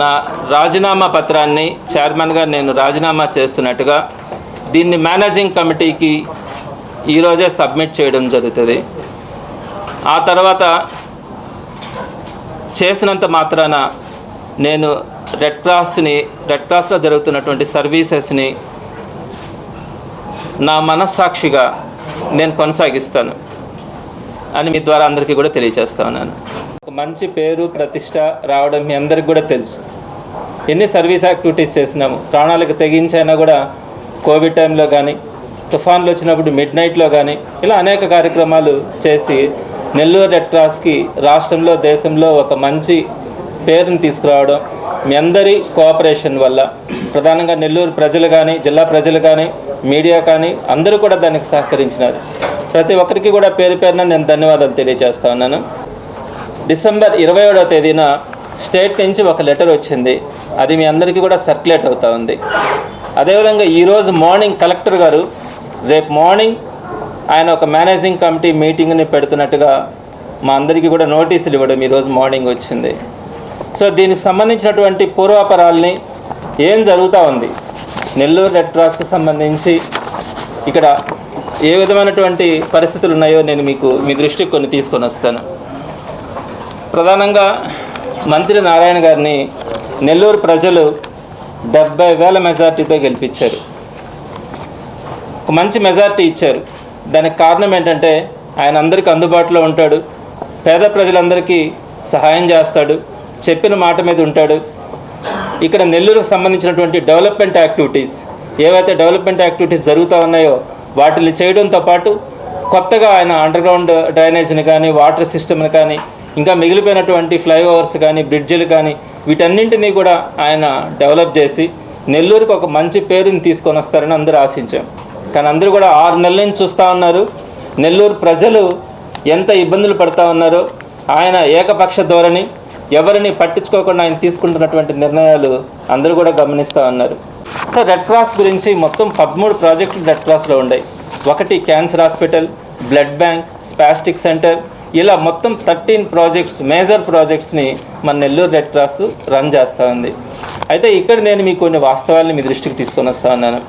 నా రాజీనామా పత్రాన్ని చైర్మన్గా నేను రాజీనామా చేస్తున్నట్టుగా దీన్ని మేనేజింగ్ కమిటీకి ఈరోజే సబ్మిట్ చేయడం జరుగుతుంది. ఆ తర్వాత చేసినంత మాత్రాన నేను రెడ్ క్రాస్ని రెడ్ క్రాస్లో జరుగుతున్నటువంటి సర్వీసెస్ని నా మనస్సాక్షిగా నేను కొనసాగిస్తాను అని మీ ద్వారా అందరికీ కూడా తెలియజేస్తా ఉన్నాను. ఒక మంచి పేరు ప్రతిష్ట రావడం మీ అందరికి కూడా తెలుసు. ఎన్ని సర్వీస్ యాక్టివిటీస్ చేసినాము? ప్రాణాలకు తెగించైనా కూడా కోవిడ్ టైంలో కానీ తుఫాన్లు వచ్చినప్పుడు మిడ్ నైట్లో కానీ ఇలా అనేక కార్యక్రమాలు చేసి నెల్లూరు రెడ్ క్రాస్కి రాష్ట్రంలో దేశంలో ఒక మంచి పేరుని తీసుకురావడం మీ అందరి కోఆపరేషన్ వల్ల. ప్రధానంగా నెల్లూరు ప్రజలు కానీ జిల్లా ప్రజలు కానీ మీడియా కానీ అందరూ కూడా దానికి సహకరించినారు. ప్రతి ఒక్కరికి కూడా పేరు పేరున నేను ధన్యవాదాలు తెలియజేస్తా ఉన్నాను. డిసెంబర్ ఇరవై ఏడవ తేదీన స్టేట్ నుంచి ఒక లెటర్ వచ్చింది. అది మీ అందరికీ కూడా సర్క్యులేట్ అవుతూ ఉంది. అదేవిధంగా ఈరోజు మార్నింగ్ కలెక్టర్ గారు రేపు మార్నింగ్ ఆయన ఒక మేనేజింగ్ కమిటీ మీటింగ్ని పెడుతున్నట్టుగా మా అందరికీ కూడా నోటీసులు ఇవ్వడం ఈరోజు మార్నింగ్ వచ్చింది. సో దీనికి సంబంధించినటువంటి పూర్వాపరాల్ని ఏం జరుగుతూ ఉంది? నెల్లూరు రెడ్ క్రాస్కి సంబంధించి ఇక్కడ ఏ విధమైనటువంటి పరిస్థితులు ఉన్నాయో నేను మీకు మీ దృష్టికి కొన్ని తీసుకొని వస్తాను. ప్రధానంగా మంత్రి నారాయణ గారిని నెల్లూరు ప్రజలు డెబ్బై వేల మెజార్టీతో గెలిపించారు. ఒక మంచి మెజార్టీ ఇచ్చారు. దానికి కారణం ఏంటంటే ఆయన అందరికీ అందుబాటులో ఉంటాడు. పేద ప్రజలందరికీ సహాయం చేస్తాడు. చెప్పిన మాట మీద ఉంటాడు. ఇక్కడ నెల్లూరుకు సంబంధించినటువంటి డెవలప్మెంట్ యాక్టివిటీస్ ఏవైతే డెవలప్మెంట్ యాక్టివిటీస్ జరుగుతూ ఉన్నాయో వాటిని చేయడంతో పాటు కొత్తగా ఆయన అండర్గ్రౌండ్ డ్రైనేజ్ని కానీ వాటర్ సిస్టమ్ని కానీ ఇంకా మిగిలిపోయినటువంటి ఫ్లైఓవర్స్ కానీ బ్రిడ్జిలు కానీ వీటన్నింటినీ కూడా ఆయన డెవలప్ చేసి నెల్లూరుకు ఒక మంచి పేరుని తీసుకొని వస్తారని అందరూ ఆశించాం. కానీ అందరూ కూడా ఆరు నెలల నుంచి చూస్తూ ఉన్నారు. నెల్లూరు ప్రజలు ఎంత ఇబ్బందులు పడుతూ ఉన్నారో ఆయన ఏకపక్ష ధోరణి ఎవరిని పట్టించుకోకుండా ఆయన తీసుకుంటున్నటువంటి నిర్ణయాలు అందరూ కూడా గమనిస్తూ ఉన్నారు. సో రెడ్ క్రాస్ గురించి మొత్తం పదమూడు ప్రాజెక్టులు రెడ్ క్రాస్లో ఉన్నాయి ఒకటి cancer hospital blood bank spastic centre ఇలా మొత్తం థర్టీన్ ప్రాజెక్ట్స్ మేజర్ ప్రాజెక్ట్స్ని మన నెల్లూరు రెడ్ క్రాస్ రన్ చేస్తూ ఉంది అయితే ఇక్కడ నేను మీకు కొన్ని వాస్తవాల్ని మీ దృష్టికి తీసుకొని వస్తా ఉన్నాను.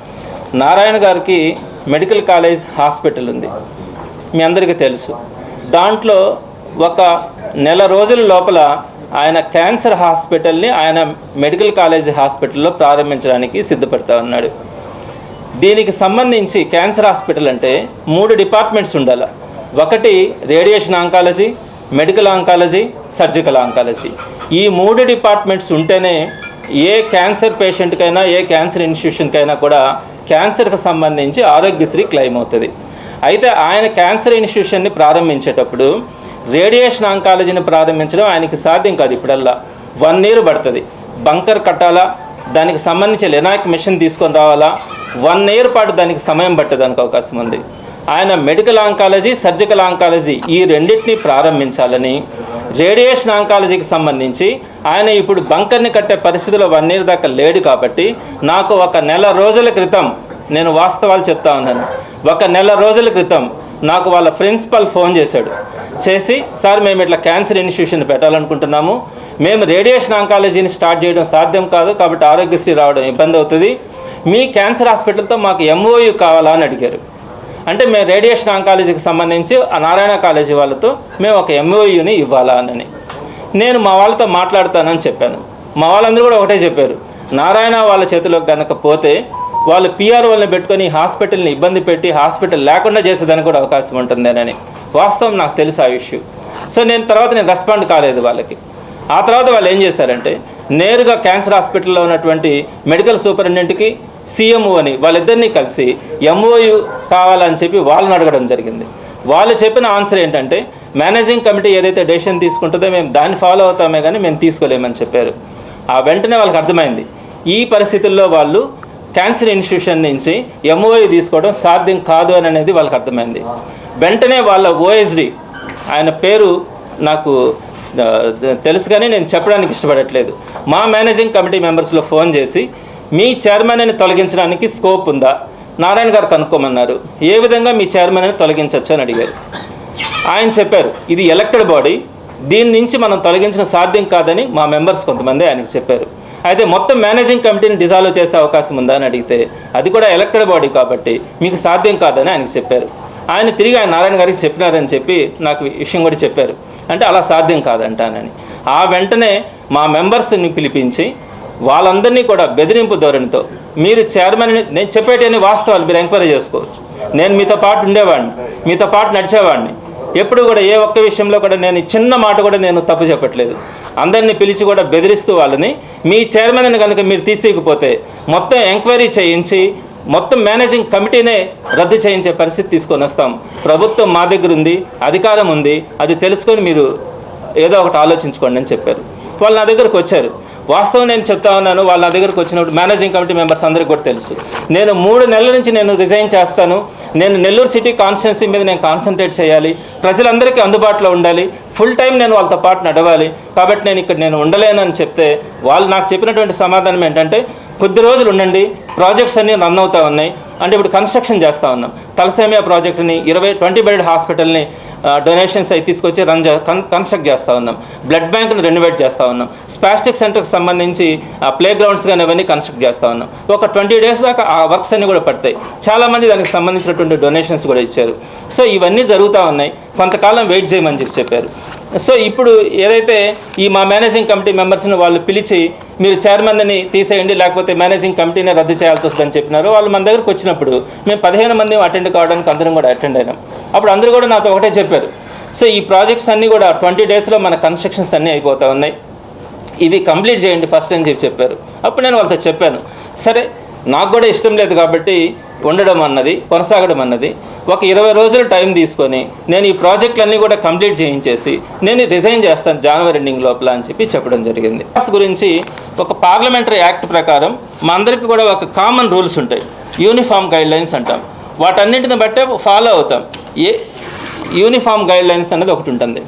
నారాయణ గారికి మెడికల్ కాలేజ్ హాస్పిటల్ ఉంది. మీ అందరికీ తెలుసు. దాంట్లో ఒక నెల రోజుల లోపల ఆయన క్యాన్సర్ హాస్పిటల్ని ఆయన మెడికల్ కాలేజ్ హాస్పిటల్లో ప్రారంభించడానికి సిద్ధపడతా ఉన్నాడు. దీనికి సంబంధించి క్యాన్సర్ హాస్పిటల్ అంటే మూడు డిపార్ట్మెంట్స్ ఉండాలి. ఒకటి radiation oncology medical oncology surgical oncology. ఈ మూడు డిపార్ట్మెంట్స్ ఉంటేనే ఏ క్యాన్సర్ పేషెంట్కైనా ఏ క్యాన్సర్ ఇన్స్టిట్యూషన్కైనా కూడా క్యాన్సర్కి సంబంధించి ఆరోగ్యశ్రీ క్లెయిమ్ అవుతుంది. అయితే ఆయన క్యాన్సర్ ఇన్స్టిట్యూషన్ని ప్రారంభించేటప్పుడు రేడియేషన్ ఆంకాలజీని ప్రారంభించడం ఆయనకి సాధ్యం కాదు ఇప్పుడల్లా. వన్ ఇయర్ పడుతుంది. బంకర్ కట్టాలా? దానికి సంబంధించి లెనాక్ మిషన్ తీసుకొని రావాలా? వన్ ఇయర్ పాటు దానికి సమయం పట్టేదానికి అవకాశం ఉంది. ఆయన మెడికల్ ఆంకాలజీ సర్జికల్ ఆంకాలజీ ఈ రెండింటిని ప్రారంభించాలని రేడియేషన్ ఆంకాలజీకి సంబంధించి ఆయన ఇప్పుడు బంకర్ని కట్టే పరిస్థితిలో వన్ ఇయర్ దాకా లేడు కాబట్టి నాకు ఒక నెల రోజుల క్రితం నేను వాస్తవాలు చెప్తా ఉన్నాను. ఒక నెల రోజుల క్రితం నాకు వాళ్ళ ప్రిన్సిపల్ ఫోన్ చేశాడు. చేసి సార్ మేము ఇట్లా క్యాన్సర్ ఇన్స్టిట్యూషన్ పెట్టాలనుకుంటున్నాము. మేము రేడియేషన్ ఆంకాలజీని స్టార్ట్ చేయడం సాధ్యం కాదు కాబట్టి ఆరోగ్యశ్రీ రావడం ఇబ్బంది అవుతుంది. మీ క్యాన్సర్ హాస్పిటల్తో మాకు ఎంఓయూ కావాలా? అని అడిగారు. అంటే మేము రేడియేషన్ ఆంకాలజీకి సంబంధించి ఆ నారాయణ కాలేజీ వాళ్ళతో మేము ఒక ఎంఓయూని ఇవ్వాలా అని. నేను మా వాళ్ళతో మాట్లాడతానని చెప్పాను. మా వాళ్ళందరూ కూడా ఒకటే చెప్పారు. నారాయణ వాళ్ళ చేతిలోకి కనుక పోతే వాళ్ళు పిఆర్ వాళ్ళని పెట్టుకొని హాస్పిటల్ని ఇబ్బంది పెట్టి హాస్పిటల్ లేకుండా చేసేదానికి కూడా అవకాశం ఉంటుందేనని. వాస్తవం నాకు తెలుసు ఆ ఇష్యూ. సో నేను తర్వాత నేను రెస్పాండ్ కాలేదు వాళ్ళకి. ఆ తర్వాత వాళ్ళు ఏం చేశారంటే నేరుగా క్యాన్సర్ హాస్పిటల్లో ఉన్నటువంటి మెడికల్ సూపరింటెండెంట్కి సీఎంఓ అని వాళ్ళిద్దరినీ కలిసి ఎంఓయు కావాలని చెప్పి వాళ్ళని అడగడం జరిగింది. వాళ్ళు చెప్పిన ఆన్సర్ ఏంటంటే మేనేజింగ్ కమిటీ ఏదైతే డెసిషన్ తీసుకుంటుందో మేము దాన్ని ఫాలో అవుతామే కానీ మేము తీసుకోలేమని చెప్పారు. ఆ వెంటనే వాళ్ళకి అర్థమైంది. ఈ పరిస్థితుల్లో వాళ్ళు క్యాన్సర్ ఇన్స్టిట్యూషన్ నుంచి ఎంఓయూ తీసుకోవడం సాధ్యం కాదు అని అనేది వాళ్ళకి అర్థమైంది. వెంటనే వాళ్ళ ఓఎస్డి ఆయన పేరు నాకు తెలుసు కానీ నేను చెప్పడానికి ఇష్టపడట్లేదు. మా మేనేజింగ్ కమిటీ మెంబర్స్లో ఫోన్ చేసి మీ చైర్మన్ని తొలగించడానికి స్కోప్ ఉందా? నారాయణ గారు కనుక్కోమన్నారు. ఏ విధంగా మీ చైర్మన్ని తొలగించవచ్చు అని అడిగారు. ఆయన చెప్పారు ఇది ఎలక్టెడ్ బాడీ. దీని నుంచి మనం తొలగించడం సాధ్యం కాదని మా మెంబర్స్ కొంతమంది ఆయనకు చెప్పారు. అయితే మొత్తం మేనేజింగ్ కమిటీని డిజాల్వ్ చేసే అవకాశం ఉందా అని అడిగితే అది కూడా ఎలక్టెడ్ బాడీ కాబట్టి మీకు సాధ్యం కాదని ఆయనకు చెప్పారు. ఆయన తిరిగి ఆయన నారాయణ గారికి చెప్పినారని చెప్పి నాకు విషయం కూడా చెప్పారు. అంటే అలా సాధ్యం కాదంటానని. ఆ వెంటనే మా మెంబర్స్ని పిలిపించి వాళ్ళందరినీ కూడా బెదిరింపు ధోరణితో మీరు చైర్మన్ నేను చెప్పేటన్ని వాస్తవాలు మీరు ఎంక్వైరీ చేసుకోవచ్చు. నేను మీతో పాటు ఉండేవాడిని మీతో పాటు నడిచేవాడిని. ఎప్పుడు కూడా ఏ ఒక్క విషయంలో కూడా నేను చిన్న మాట కూడా నేను తప్పు చెప్పట్లేదు. అందరినీ పిలిచి కూడా బెదిరిస్తూ వాళ్ళని మీ చైర్మన్ కనుక మీరు తీసేయకపోతే మొత్తం ఎంక్వైరీ చేయించి మొత్తం మేనేజింగ్ కమిటీనే రద్దు చేయించే పరిస్థితి తీసుకొని వస్తాం. ప్రభుత్వం మా దగ్గర ఉంది అధికారం ఉంది అది తెలుసుకొని మీరు ఏదో ఒకటి ఆలోచించుకోండి అని చెప్పారు. వాళ్ళు నా దగ్గరకు వచ్చారు. వాస్తవం నేను చెప్తా ఉన్నాను వాళ్ళ దగ్గరకు వచ్చినప్పుడు మేనేజింగ్ కమిటీ మెంబర్స్ అందరికీ కూడా తెలుసు. నేను మూడు నెలల నుంచి నేను రిజైన్ చేస్తాను. నేను నెల్లూరు సిటీ కాన్స్టిట్యున్సీ మీద నేను కాన్సన్ట్రేట్ చేయాలి. ప్రజలందరికీ అందుబాటులో ఉండాలి. ఫుల్ టైం నేను వాళ్ళతో పాటు నడవాలి. కాబట్టి నేను ఇక్కడ నేను ఉండలేనని చెప్తే వాళ్ళు నాకు చెప్పినటువంటి సమాధానం ఏంటంటే కొద్ది రోజులు ఉండండి. ప్రాజెక్ట్స్ అన్నీ రన్ అవుతూ ఉన్నాయి. అంటే ఇప్పుడు కన్స్ట్రక్షన్ చేస్తూ ఉన్నాం. తలసేమియా ప్రాజెక్టుని ఇరవై ట్వంటీ బెడ్ హాస్పిటల్ని డొనేషన్స్ అవి తీసుకొచ్చి రన్ కన్స్ట్రక్ట్ చేస్తూ ఉన్నాం. బ్లడ్ బ్యాంక్ను రెనోవేట్ చేస్తూ ఉన్నాం. స్పాస్టిక్ సెంటర్కి సంబంధించి ప్లే గ్రౌండ్స్ కానీ అవన్నీ కన్స్ట్రక్ట్ చేస్తూ ఉన్నాం. ఒక ట్వంటీ డేస్ దాకా ఆ వర్క్స్ అన్నీ కూడా పడతాయి. చాలామంది దానికి సంబంధించినటువంటి డొనేషన్స్ కూడా ఇచ్చారు. సో ఇవన్నీ జరుగుతూ ఉన్నాయి. కొంతకాలం వెయిట్ చేయమని చెప్పి చెప్పారు. సో ఇప్పుడు ఏదైతే ఈ మా మేనేజింగ్ కమిటీ మెంబర్స్ని వాళ్ళు పిలిచి మీరు చైర్మన్ని తీసేయండి లేకపోతే మేనేజింగ్ కమిటీనే రద్దు చేయాల్సి వస్తుందని చెప్పినారు వాళ్ళు మన దగ్గరకు వచ్చినప్పుడు మేము పదిహేను మంది అటెండ్ కావడానికి అందరం కూడా అటెండ్ అయినాం. అప్పుడు అందరూ కూడా నాతో ఒకటే చెప్పారు. సో ఈ ప్రాజెక్ట్స్ అన్నీ కూడా ట్వంటీ డేస్లో మన కన్స్ట్రక్షన్స్ అన్నీ అయిపోతూ ఉన్నాయి. ఇవి కంప్లీట్ చేయండి ఫస్ట్ అని చెప్పి చెప్పారు. అప్పుడు నేను వాళ్ళతో చెప్పాను. సరే నాకు కూడా ఇష్టం లేదు కాబట్టి ఉండడం అన్నది కొనసాగడం అన్నది ఒక ఇరవై రోజులు టైం తీసుకొని నేను ఈ ప్రాజెక్టులన్నీ కూడా కంప్లీట్ చేయించేసి నేను రిజైన్ చేస్తాను జనవరి ఎండింగ్ లోపల అని చెప్పి చెప్పడం జరిగింది. గురించి ఒక పార్లమెంటరీ యాక్ట్ ప్రకారం మా అందరికీ కూడా ఒక కామన్ రూల్స్ ఉంటాయి. యూనిఫామ్ గైడ్ లైన్స్ అంటాం. వాటన్నింటిని బట్టే ఫాలో అవుతాం. ఏ యూనిఫామ్ గైడ్ లైన్స్ అనేది ఒకటి ఉంటుంది.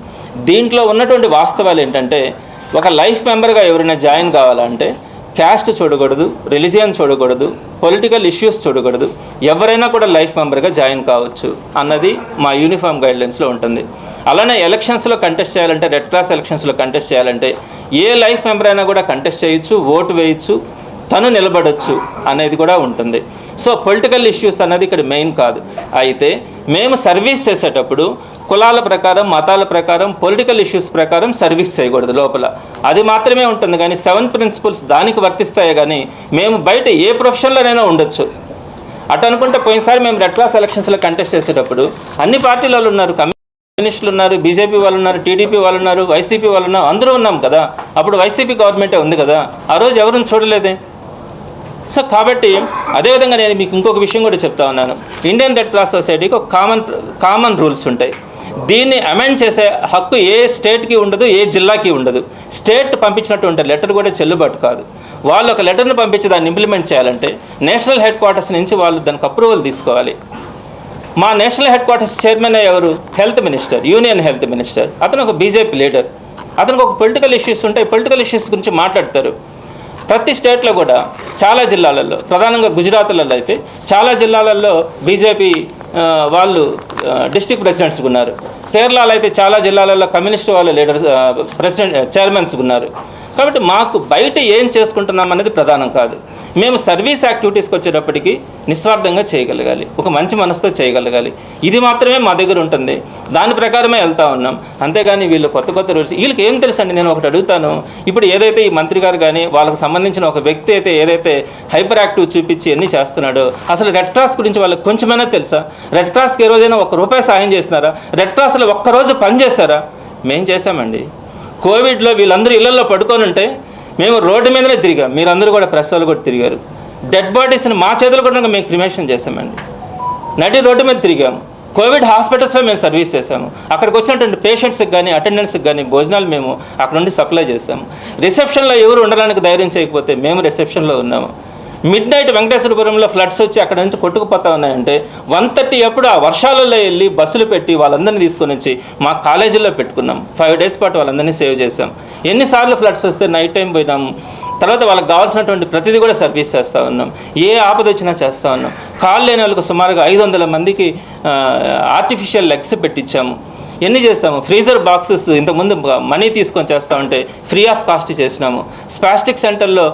దీంట్లో ఉన్నటువంటి వాస్తవాలు ఏంటంటే ఒక లైఫ్ మెంబర్గా ఎవరైనా జాయిన్ కావాలంటే క్యాస్ట్ చూడకూడదు రిలీజియన్ చూడకూడదు పొలిటికల్ ఇష్యూస్ చూడకూడదు ఎవరైనా కూడా లైఫ్ మెంబర్గా జాయిన్ కావచ్చు అన్నది మా యూనిఫామ్ గైడ్లైన్స్లో ఉంటుంది. అలానే ఎలక్షన్స్లో కంటెస్ట్ చేయాలంటే రెడ్ క్రాస్ ఎలక్షన్స్లో కంటెస్ట్ చేయాలంటే ఏ లైఫ్ మెంబర్ అయినా కూడా కంటెస్ట్ చేయొచ్చు ఓటు వేయచ్చు తను నిలబడొచ్చు అనేది కూడా ఉంటుంది. సో పొలిటికల్ ఇష్యూస్ అన్నది ఇక్కడ మెయిన్ కాదు. అయితే మేము సర్వీస్ చేసేటప్పుడు కులాల ప్రకారం మతాల ప్రకారం పొలిటికల్ ఇష్యూస్ ప్రకారం సర్వీస్ చేయకూడదు లోపల. అది మాత్రమే ఉంటుంది కానీ సెవెన్ ప్రిన్సిపల్స్ దానికి వర్తిస్తాయి కానీ మేము బయట ఏ ప్రొఫెషన్లోనైనా ఉండొచ్చు. అటు అనుకుంటే పోయినసారి మేము రెడ్ క్లాస్ ఎలక్షన్స్లో కంటెస్ట్ చేసేటప్పుడు అన్ని పార్టీల వాళ్ళు ఉన్నారు కమ్యూనిస్టులు ఉన్నారు బీజేపీ వాళ్ళు ఉన్నారు టీడీపీ వాళ్ళు ఉన్నారు వైసీపీ వాళ్ళు ఉన్నారు అందరూ ఉన్నాం కదా. అప్పుడు వైసీపీ గవర్నమెంటే ఉంది కదా. ఆ రోజు ఎవరిని చూడలేదే? సో కాబట్టి అదేవిధంగా నేను మీకు ఇంకొక విషయం కూడా చెప్తా ఉన్నాను. ఇండియన్ రెడ్ క్రాస్ సొసైటీకి ఒక కామన్ కామన్ రూల్స్ ఉంటాయి. దీన్ని అమెండ్ చేసే హక్కు ఏ స్టేట్కి ఉండదు ఏ జిల్లాకి ఉండదు. స్టేట్ పంపించినటువంటి లెటర్ కూడా చెల్లుబాటు కాదు. వాళ్ళు ఒక లెటర్ని పంపించి దాన్ని ఇంప్లిమెంట్ చేయాలంటే నేషనల్ హెడ్ క్వార్టర్స్ నుంచి వాళ్ళు దానికి అప్రూవల్ తీసుకోవాలి. మా నేషనల్ హెడ్ క్వార్టర్స్ చైర్మన్ ఎవరు? Health minister union health minister అతను ఒక బీజేపీ లీడర్ అతనికి ఒక పొలిటికల్ ఇష్యూస్ ఉంటాయి. పొలిటికల్ ఇష్యూస్ గురించి మాట్లాడతారు. ప్రతి స్టేట్లో కూడా చాలా జిల్లాలలో ప్రధానంగా గుజరాత్లలో అయితే చాలా జిల్లాలలో బీజేపీ వాళ్ళు డిస్టిక్ ప్రెసిడెంట్స్ ఉన్నారు. కేరళలో అయితే చాలా జిల్లాలలో కమ్యూనిస్ట్ వాళ్ళ లీడర్స్ ప్రెసిడెంట్ చైర్మన్స్ ఉన్నారు. కాబట్టి మాకు బయట ఏం చేసుకుంటున్నాం అనేది ప్రధానం కాదు. మేము సర్వీస్ యాక్టివిటీస్కి వచ్చేటప్పటికి నిస్వార్థంగా చేయగలగాలి. ఒక మంచి మనసుతో చేయగలగాలి. ఇది మాత్రమే మా దగ్గర ఉంటుంది. దాని ప్రకారమే వెళ్తా ఉన్నాం. అంతేగాని వీళ్ళు కొత్త కొత్త రూల్స్ వీళ్ళకి ఏం తెలుసండి? నేను ఒకటి అడుగుతాను. ఇప్పుడు ఏదైతే ఈ మంత్రి గారు కానీ వాళ్ళకి సంబంధించిన ఒక వ్యక్తి అయితే ఏదైతే హైపర్ యాక్టివ్ చూపించి ఎన్ని చేస్తున్నాడో అసలు రెడ్ క్రాస్ గురించి వాళ్ళకి కొంచెమైనా తెలుసా? రెడ్ క్రాస్కి ఏ రోజైనా ఒక రూపాయి సాయం చేస్తున్నారా? రెడ్ క్రాస్లో ఒక్కరోజు పని చేస్తారా? మేం చేశామండి. కోవిడ్లో వీళ్ళందరూ ఇళ్ళలో పడుకొని ఉంటే మేము రోడ్డు మీదనే తిరిగాం. మీరందరూ కూడా ప్రెస్ వాళ్ళు కూడా తిరిగారు. డెడ్ బాడీస్ని మా చేతులు కూడా మేము క్రిమేషన్ చేసామండి నడి రోడ్డు మీద తిరిగాము కోవిడ్ హాస్పిటల్స్లో మేము సర్వీస్ చేసాము అక్కడికి వచ్చినటువంటి పేషెంట్స్కి కానీ అటెండెన్స్కి కానీ భోజనాలు మేము అక్కడ నుండి సప్లై చేసాము రిసెప్షన్లో ఎవరు ఉండడానికి ధైర్యం చేయకపోతే మేము రిసెప్షన్లో ఉన్నాము. మిడ్ నైట్ వెంకటేశ్వరపురంలో ఫ్లడ్స్ వచ్చి అక్కడ నుంచి కొట్టుకుపోతా ఉన్నాయంటే వన్ థర్టీ అప్పుడు ఆ వర్షాలలో వెళ్ళి బస్సులు పెట్టి వాళ్ళందరినీ తీసుకొని వచ్చి మా కాలేజీలో పెట్టుకున్నాం. ఫైవ్ డేస్ పాటు వాళ్ళందరినీ సేవ్ చేసాం ఎన్నిసార్లు ఫ్లడ్స్ వస్తే నైట్ టైం పోయినాము తర్వాత వాళ్ళకి కావాల్సినటువంటి ప్రతిదీ కూడా సర్వీస్ చేస్తూ ఉన్నాం. ఏ ఆపద వచ్చినా చేస్తూ ఉన్నాం. కాళ్ళు లేని వాళ్ళకు సుమారుగా ఐదు వందల మందికి ఆర్టిఫిషియల్ లెగ్స్ పెట్టించాము ఎన్ని చేస్తాము ఫ్రీజర్ బాక్సెస్ ఇంతకుముందు మనీ తీసుకొని చేస్తా ఉంటే ఫ్రీ ఆఫ్ కాస్ట్ చేసినాము. స్పాస్టిక్ సెంటర్లో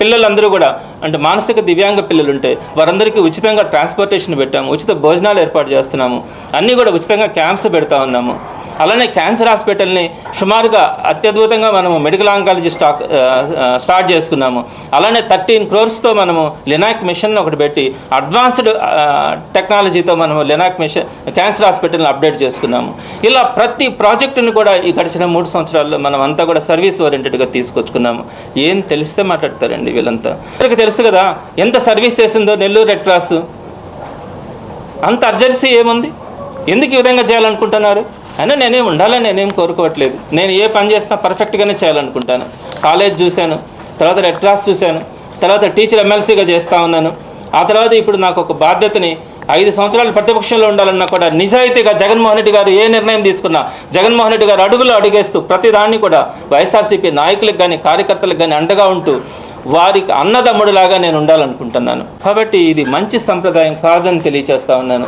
పిల్లలందరూ కూడా అంటే మానసిక దివ్యాంగ పిల్లలు ఉంటే వారందరికీ ఉచితంగా ట్రాన్స్పోర్టేషన్ పెట్టాము ఉచిత భోజనాలు ఏర్పాటు చేస్తున్నాము అన్నీ కూడా ఉచితంగా క్యాంప్స్ పెడతా ఉన్నాము. అలానే క్యాన్సర్ హాస్పిటల్ని సుమారుగా అత్యద్భుతంగా మనము మెడికల్ ఆంకాలజీ స్టాక్ స్టార్ట్ చేసుకున్నాము. అలానే థర్టీన్ క్రోర్స్తో మనము లినాక్ మిషన్ ఒకటి పెట్టి అడ్వాన్స్డ్ టెక్నాలజీతో మనము లినాక్ మిషన్ క్యాన్సర్ హాస్పిటల్ని అప్డేట్ చేసుకున్నాము. ఇలా ప్రతి ప్రాజెక్టును కూడా ఈ గడిచిన మూడు సంవత్సరాల్లో మనం అంతా కూడా సర్వీస్ ఓరియంటెడ్గా తీసుకొచ్చుకున్నాము. ఏం తెలిస్తే మాట్లాడతారండి వీళ్ళంతా. అందరికీ తెలుసు కదా ఎంత సర్వీస్ చేసిందో నెల్లూరు రెడ్ క్రాస్? అంత అర్జెన్సీ ఏముంది? ఎందుకు ఈ విధంగా చేయాలనుకుంటున్నారు? అయినా నేనేం ఉండాలని నేనేం కోరుకోవట్లేదు. నేను ఏ పని చేసినా పర్ఫెక్ట్గానే చేయాలనుకుంటాను. కాలేజ్ చూశాను తర్వాత రెడ్ క్రాస్ చూశాను తర్వాత టీచర్ ఎమ్మెల్సీగా చేస్తూ ఉన్నాను. ఆ తర్వాత ఇప్పుడు నాకు ఒక బాధ్యతని ఐదు సంవత్సరాలు ప్రతిపక్షంలో ఉండాలన్నా కూడా నిజాయితీగా జగన్మోహన్ రెడ్డి గారు ఏ నిర్ణయం తీసుకున్నా జగన్మోహన్ రెడ్డి గారు అడుగులు అడుగేస్తూ ప్రతిదాన్ని కూడా వైఎస్ఆర్సీపీ నాయకులకు కానీ కార్యకర్తలకు కానీ అండగా ఉంటూ వారికి అన్నదమ్ముడిలాగా నేను ఉండాలనుకుంటున్నాను. కాబట్టి ఇది మంచి సంప్రదాయం కాదని తెలియచేస్తా ఉన్నాను.